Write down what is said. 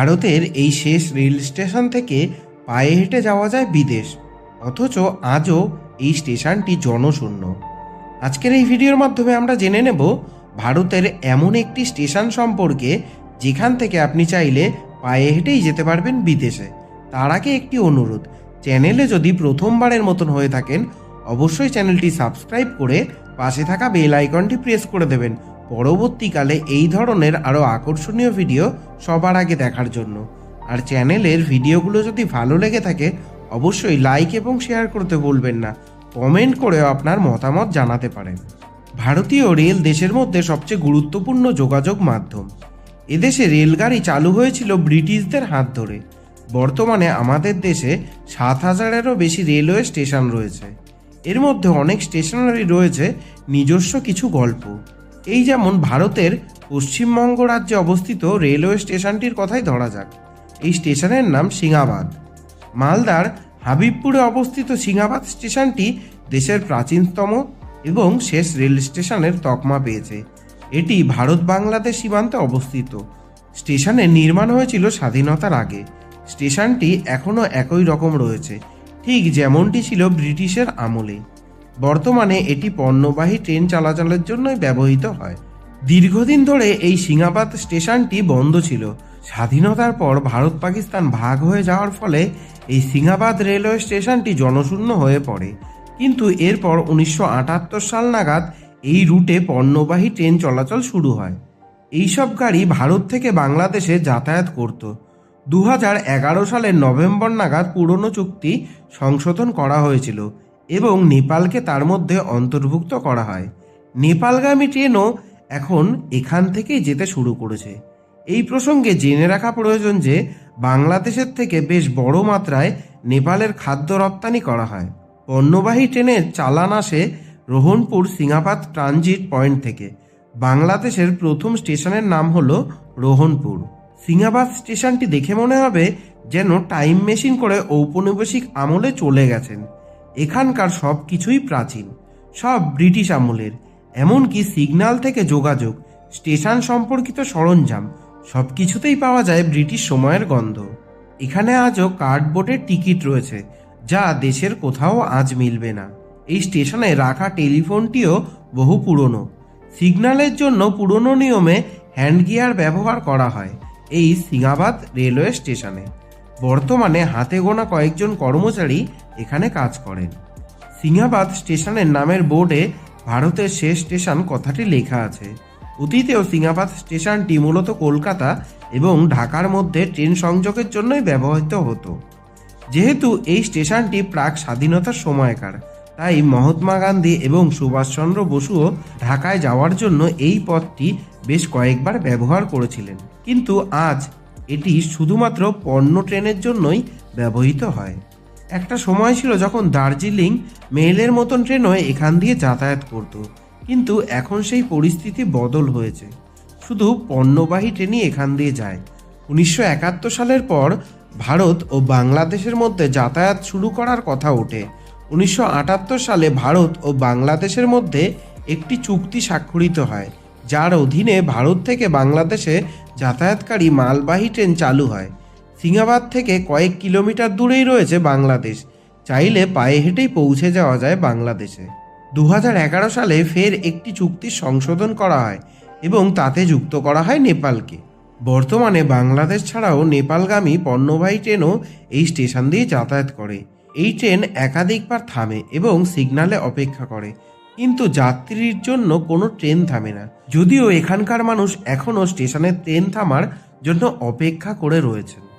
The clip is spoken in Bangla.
ভারতের এই শেষ রেল স্টেশন থেকে পায়ে হেঁটে যাওয়া যায় বিদেশ। অথচ আজও এই স্টেশনটি জনশূন্য। আজকের এই ভিডিওর মাধ্যমে আমরা জেনে নেব ভারতের এমন একটি স্টেশন সম্পর্কে, যেখান থেকে আপনি চাইলে পায়ে হেঁটেই যেতে পারবেন বিদেশে। তার আগে একটি অনুরোধ, চ্যানেলে যদি প্রথমবারের মতন হয়ে থাকেন, অবশ্যই চ্যানেলটি সাবস্ক্রাইব করে পাশে থাকা বেল আইকনটি প্রেস করে দেবেন। পরবর্তীকালে এই ধরনের আরও আকর্ষণীয় ভিডিও সবার আগে দেখার জন্য। আর চ্যানেলের ভিডিওগুলো যদি ভালো লেগে থাকে, অবশ্যই লাইক এবং শেয়ার করতে ভুলবেন না। কমেন্ট করেও আপনার মতামত জানাতে পারেন। ভারতীয় রেল দেশের মধ্যে সবচেয়ে গুরুত্বপূর্ণ যোগাযোগ মাধ্যম। এদেশে রেলগাড়ি চালু হয়েছিল ব্রিটিশদের হাত ধরে। বর্তমানে আমাদের দেশে সাত হাজারেরও বেশি রেলওয়ে স্টেশন রয়েছে। এর মধ্যে অনেক স্টেশনারি রয়েছে নিজস্ব কিছু গল্প। এই যেমন ভারতের পশ্চিমবঙ্গ রাজ্যে অবস্থিত রেলওয়ে স্টেশনটির কথাই ধরা যাক। এই স্টেশনের নাম সিংহাবাদ। মালদার হাবিবপুরে অবস্থিত সিংহাবাদ স্টেশনটি দেশের প্রাচীনতম এবং শেষ রেল স্টেশনের তকমা পেয়েছে। এটি ভারত বাংলাদেশ সীমান্তে অবস্থিত। স্টেশনের নির্মাণ হয়েছিল স্বাধীনতার আগে। স্টেশনটি এখনও একই রকম রয়েছে। ঠিক যেমনটি ছিল ব্রিটিশের আমলে। বর্তমানে এটি পণ্যবাহী ট্রেন চলাচলের জন্যই ব্যবহৃত হয়। দীর্ঘদিন ধরে এই সিংহাবাদ স্টেশনটি বন্ধ ছিল। স্বাধীনতার পর ভারত পাকিস্তান ভাগ হয়ে যাওয়ার ফলে এই সিংহাবাদ রেলওয়ে স্টেশনটি জনশূন্য হয়ে পড়ে। কিন্তু এরপর উনিশশো আটাত্তর সাল নাগাদ এই রুটে পণ্যবাহী ট্রেন চলাচল শুরু হয়। এইসব গাড়ি ভারত থেকে বাংলাদেশে যাতায়াত করত। দু সালের নভেম্বর নাগাদ পুরনো চুক্তি সংশোধন করা হয়েছিল। এবং নেপালকে তার মধ্যে অন্তর্ভুক্ত করা হয়। নেপালগামী ট্রেনও এখন এখান থেকেই যেতে শুরু করেছে। এই প্রসঙ্গে জেনে রাখা প্রয়োজন যে, বাংলাদেশের থেকে বেশ বড় মাত্রায় নেপালের খাদ্য রপ্তানি করা হয়। পণ্যবাহী ট্রেনের চালান আসে রোহনপুর সিঙ্গাপাত ট্রানজিট পয়েন্ট থেকে। বাংলাদেশের প্রথম স্টেশনের নাম হলো রোহনপুর। সিঙ্গাবাদ স্টেশনটি দেখে মনে হবে যেন টাইম মেশিন করে ঔপনিবেশিক আমলে চলে গেছেন। এখানকার সব কিছুই প্রাচীন। সব ব্রিটিশ আমলের। এমনকি সিগন্যাল থেকে যোগাযোগ, স্টেশন সম্পর্কিত সরঞ্জাম, সব কিছুতেই পাওয়া যায় ব্রিটিশ সময়ের গন্ধ। এখানে আজও কার্ডবোর্ডের টিকিট রয়েছে, যা দেশের কোথাও আজ মিলবে না। এই স্টেশনে রাখা টেলিফোনটিও বহু পুরনো। সিগন্যালের জন্য পুরনো নিয়মে হ্যান্ড গিয়ার ব্যবহার করা হয়, এই সিঙ্গাবাদ রেলওয়ে স্টেশনে। বর্তমানে হাতে গোনা কয়েকজন কর্মচারী এখানে কাজ করেন। সিংহাবাদ স্টেশনের নামের বোর্ডে ভারতের শেষ স্টেশন কথাটি লেখা আছে। অতীতেও সিংহাবাদ স্টেশনটি মূলত কলকাতা এবং ঢাকার মধ্যে ট্রেন সংযোগের জন্যই ব্যবহৃত হতো। যেহেতু এই স্টেশনটি প্রাক স্বাধীনতার সময়কার, তাই মহাত্মা গান্ধী এবং সুভাষচন্দ্র বসুও ঢাকায় যাওয়ার জন্য এই পথটি বেশ কয়েকবার ব্যবহার করেছিলেন। কিন্তু আজ এটি শুধুমাত্র পণ্য ট্রেনের জন্যই ব্যবহৃত হয়। একটা সময় ছিল যখন দার্জিলিং মেলের মতন ট্রেনও এখান দিয়ে যাতায়াত করত। কিন্তু এখন সেই পরিস্থিতি বদল হয়েছে। শুধু পণ্যবাহী ট্রেনই এখান দিয়ে যায়। উনিশশো একাত্তর সালের পর ভারত ও বাংলাদেশের মধ্যে যাতায়াত শুরু করার কথা ওঠে। উনিশশো আটাত্তর সালে ভারত ও বাংলাদেশের মধ্যে একটি চুক্তি স্বাক্ষরিত হয়, যার অধীনে ভারত থেকে বাংলাদেশে যাতায়াতকারী মালবাহী ট্রেন চালু হয়। সিঙ্গাবাদ থেকে কয়েক কিলোমিটার দূরেই রয়েছে বাংলাদেশ। চাইলে পায়ে হেঁটেই পৌঁছে যাওয়া যায় বাংলাদেশে। দু হাজার এগারো সালে ফের একটি চুক্তির সংশোধন করা হয় এবং তাতে যুক্ত করা হয় নেপালকে। বর্তমানে বাংলাদেশ ছাড়াও নেপালগামী পণ্যবাহী ট্রেনও এই স্টেশন দিয়ে যাতায়াত করে। এই ট্রেন একাধিকবার থামে এবং সিগনালে অপেক্ষা করে। কিন্তু যাত্রীর জন্য কোনো ট্রেন থামে না। যদিও এখানকার মানুষ এখনও স্টেশনে ট্রেন থামার জন্য অপেক্ষা করে রয়েছেন।